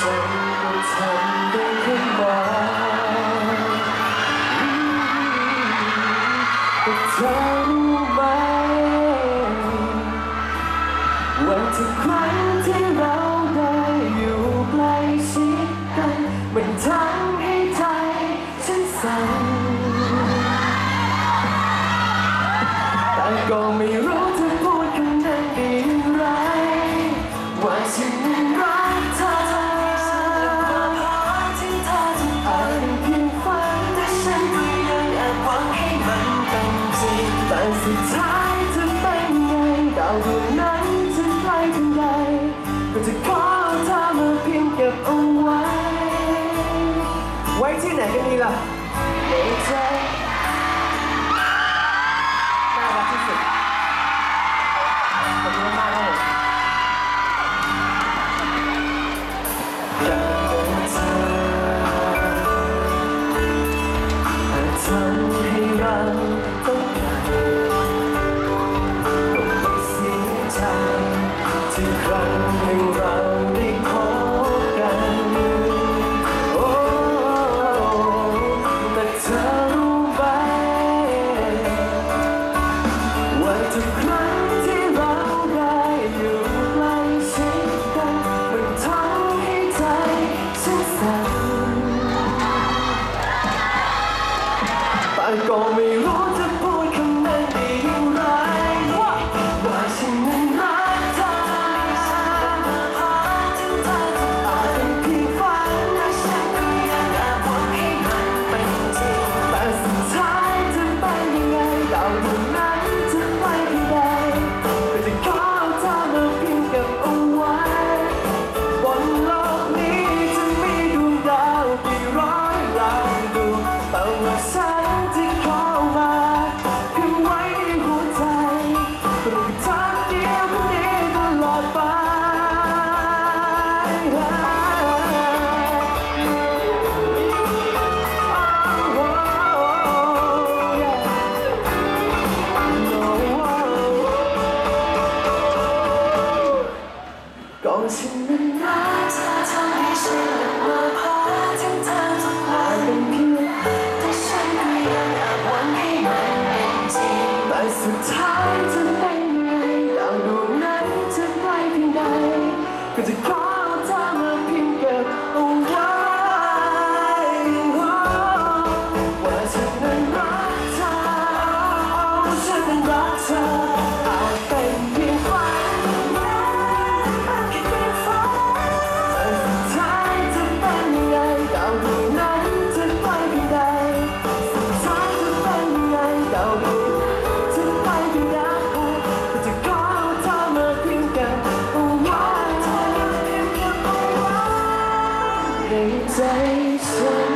say, old time. แต่สุดท้ายจะเป็นไงดาวดวงนั้นจะไกลเท่าใดก็จะขอเธอมาเพียงเก็บเอาไว้ ไว้ที่ไหนกันดีล่ะ So sad. ก่อนฉันนั้นรักเธอทำให้ฉันลงมาพาถึงเธอทุกวัเป็นเพียงแต่ฉันยังอยากหวังให้มันจริงแต่สุดท้ายจะเป็นไงาวดวงหนจะไปเพียงใดก็จะคว้เธอเพียงเก็เอาไว้ว่าฉันนั้นรักเธอฉันนั้นรักเธอ soul.